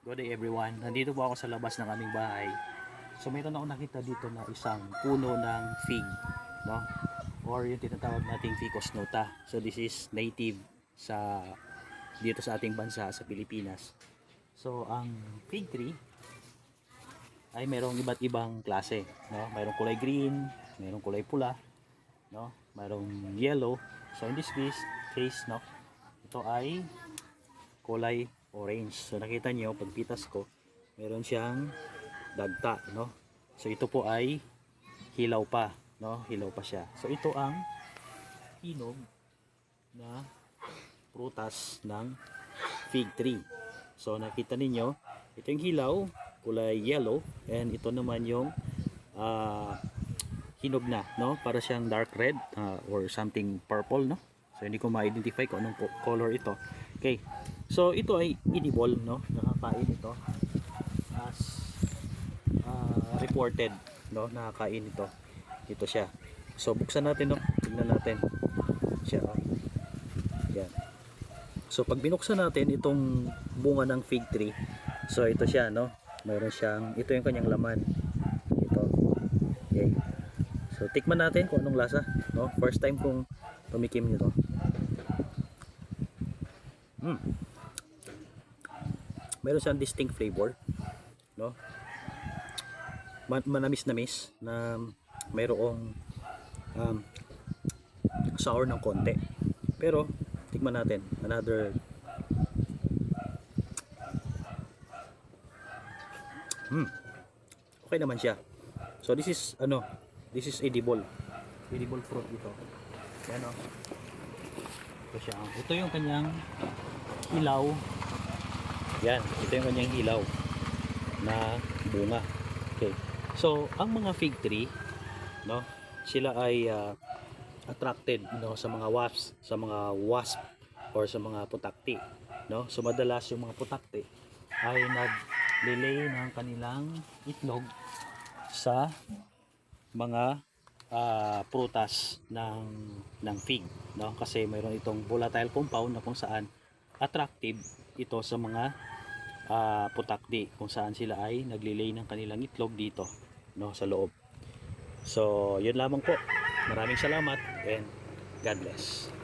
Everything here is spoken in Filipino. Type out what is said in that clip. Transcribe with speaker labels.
Speaker 1: Good day everyone. Nandito po ako sa labas ng aming bahay. So mayroon ako nakita dito na isang puno ng fig, no? Or yung tinatawag nating Ficus nota. So this is native sa dito sa ating bansa sa Pilipinas. So ang fig tree ay mayroong iba't ibang klase, no? Mayroong kulay green, mayroong kulay pula, no? Mayroong yellow. So in this case, case no, ito ay kulay orange. So nakita niyo pagpitas ko, meron siyang dagta, no? So ito po ay hilaw pa, no? Hilaw pa siya. So ito ang hinog na prutas ng fig tree. So nakita ninyo, ito yung hilaw, kulay yellow, and ito naman yung ah, hinog na, no? Para siyang dark red ah, or something purple, no? So hindi ko ma-identify kung anong color ito. Okay. So ito ay edible, no? Nakakain ito as ah, reported, no? Nakakain ito. Ito siya. So buksan natin, no? Tingnan natin. Siya. oh. Yan. So pag binuksan natin itong bunga ng fig tree, so ito siya, no? Mayroon siyang, ito yung kanyang laman. Ito. Okay. So tikman natin kung anong lasa, no? First time kong tumikim nito. Mm. Meron siyang distinct flavor, no? Man manamis-namis na mayroong um, sour ng konti. Pero tikman natin another Hmm. Okay naman siya. So this is ano, this is edible. Edible fruit ito. Yan o. Ito siya. Ito yung kanyang hilaw. Yan, ito yung kanyang hilaw na bunga. Okay. So, ang mga fig tree, no, sila ay ah, attracted no sa mga wasps, sa mga wasp or sa mga putakti, no? So madalas yung mga putakti ay naglilay ng kanilang itlog sa mga ah, prutas ng ng fig no kasi mayroon itong volatile compound na kung saan attractive ito sa mga ah, putakdi kung saan sila ay naglilay ng kanilang itlog dito no sa loob. So yun lamang po. Maraming salamat and God bless